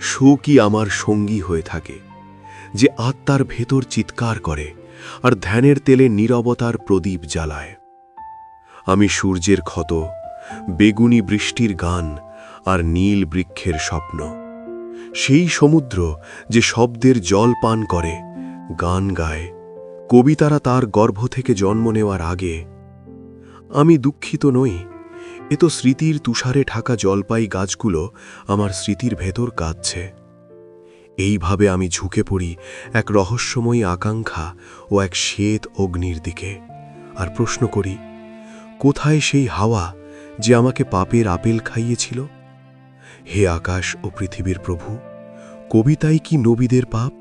শোকই আমার সঙ্গী হয়ে থাকে, যে আত্মার ভেতর চিৎকার করে আর ধ্যানের তেলে নীরবতার প্রদীপ জ্বালায়। আমি সূর্যের ক্ষত, বেগুনি বৃষ্টির গান আর নীল বৃক্ষের স্বপ্ন। সেই সমুদ্র যে শব্দের জল পান করে, গান গায়, কবিতারা তার গর্ভ থেকে জন্ম নেওয়ার আগে, আমি দুঃখিত নই এ তো স্মৃতির তুষারে ঢাকা জলপাই গাছগুলো আমার স্মৃতির ভেতর কাঁদছে। এইভাবে আমি ঝুঁকে পড়ি এক রহস্যময়ী আকাঙ্ক্ষা ও এক শ্বেত অগ্নির দিকে আর প্রশ্ন করি, কোথায় সেই হাওয়া যে আমাকে পাপের আপেল খাইয়েছিল? হে আকাশ ও পৃথিবীর প্রভু কবিতাই কি নবীদের পাপ?